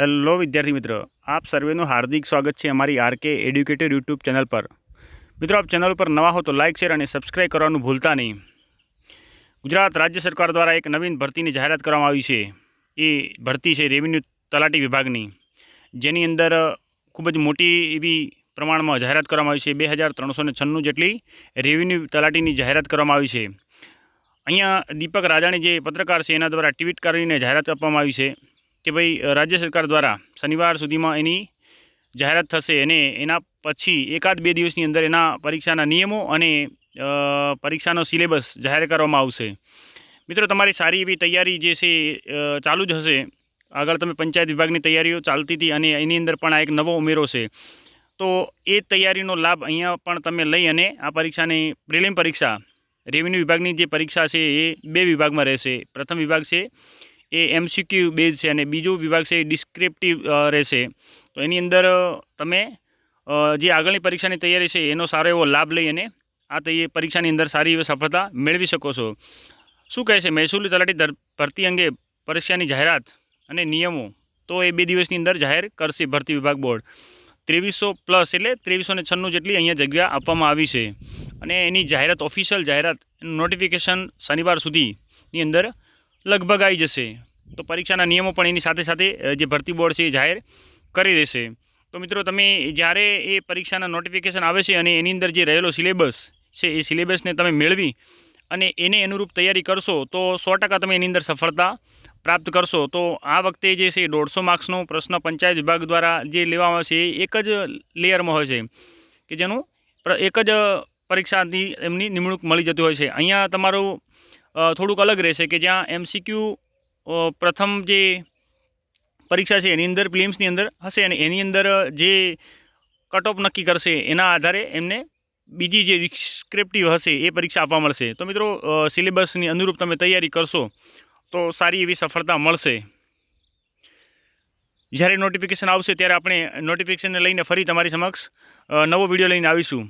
Hello વિદ્યાર્થી મિત્ર, આપ સર્વેનું હાર્દિક સ્વાગત છે અમારી આરકે એડ્યુકેટર યુટ્યુબ ચેનલ પર. મિત્રો, આપ ચેનલ પર નવા હો તો લાઇક શેર અને સબસ્ક્રાઇબ કરવાનું ભૂલતા નહીં. ગુજરાત રાજ્ય સરકાર દ્વારા એક નવીન ભરતીની જાહેરાત કરવામાં આવી છે. એ ભરતી છે રેવન્યુ તલાટી વિભાગની. જેની અંદર ખૂબ જ મોટી એવી પ્રમાણમાં જાહેરાત કરવામાં આવી છે. બે હજાર ત્રણસો ને છન્નું જેટલી રેવન્યુ તલાટીની જાહેરાત કરવામાં આવી છે. અહીંયા દીપક રાજાણી જે પત્રકાર છે, એના દ્વારા ટ્વીટ કરીને જાહેરાત આપવામાં આવી છે. કે ભાઈ રાજ્ય સરકાર દ્વારા શનિવાર સુધીમાં એની જાહેરાત થશે અને એના પછી એકાદ બે દિવસની અંદર એના પરીક્ષાના નિયમો અને પરીક્ષાનો સિલેબસ જાહેર કરવામાં આવશે. મિત્રો, તમારી સારી એવી તૈયારી જે છે ચાલુ જ હશે. આગળ તમે પંચાયત વિભાગની તૈયારીઓ ચાલતી હતી અને એની અંદર પણ આ એક નવો ઉમેરો છે. તો એ તૈયારીનો લાભ અહીંયા પણ તમે લઈ અને આ પરીક્ષાની પ્રિલિમ પરીક્ષા, રેવન્યુ વિભાગની જે પરીક્ષા છે, એ બે વિભાગમાં રહેશે. પ્રથમ વિભાગ છે એ એમસીક્યુ બેઝ છે અને બીજો વિભાગ છે એ ડિસ્ક્રિપ્ટિવ રહેશે. તો એની અંદર તમે જે આગળની પરીક્ષાની તૈયારી છે એનો સારો એવો લાભ લઈ અને આ તૈય પરીક્ષાની અંદર સારી એવી સફળતા મેળવી શકો છો. શું કહે છે મહેસૂલી તલાટી ભરતી અંગે પરીક્ષાની જાહેરાત અને નિયમો? તો એ બે દિવસની અંદર જાહેર કરશે ભરતી વિભાગ બોર્ડ. ત્રેવીસો પ્લસ એટલે ત્રેવીસો ને છન્નું જેટલી અહીંયા જગ્યા આપવામાં આવી છે. અને એની જાહેરાત, ઓફિશિયલ જાહેરાત નોટિફિકેશન શનિવાર સુધીની અંદર લગભગ આવી જશે. તો પરીક્ષાના નિયમો પણ એની સાથે સાથે જે ભરતી બોર્ડ છે એ જાહેર કરી દેશે. તો મિત્રો, તમે જ્યારે એ પરીક્ષાના નોટિફિકેશન આવે છે અને એની અંદર જે રહેલો સિલેબસ છે, એ સિલેબસને તમે મેળવી અને એને અનુરૂપ તૈયારી કરશો, તો સો તમે એની અંદર સફળતા પ્રાપ્ત કરશો. તો આ વખતે જે છે દોઢસો માર્ક્સનો પ્રશ્ન પંચાયત વિભાગ દ્વારા જે લેવામાં છે, એ એક જ લેયરમાં હોય છે. કે જેનું એક જ પરીક્ષાથી એમની નિમણૂક મળી જતી હોય છે. અહીંયા તમારું થોડુંક અલગ રહેશે કે જ્યાં એમસીક્યુ પ્રથમ જે પરીક્ષા છે એની અંદર પ્રિલિમ્સની અંદર હશે અને એની અંદર જે કટ ઓફ નક્કી કરશે એના આધારે એમને બીજી જે ડિસ્ક્રિપ્ટિવ હશે એ પરીક્ષા આપવા મળશે. તો મિત્રો સિલેબસની અનુરૂપ તમે તૈયારી કરશો તો સારી એવી સફળતા મળશે. જ્યારે નોટિફિકેશન આવશે ત્યારે આપણે નોટિફિકેશનને લઈને ફરી તમારી સમક્ષ નવો વીડિયો લઈને આવીશું.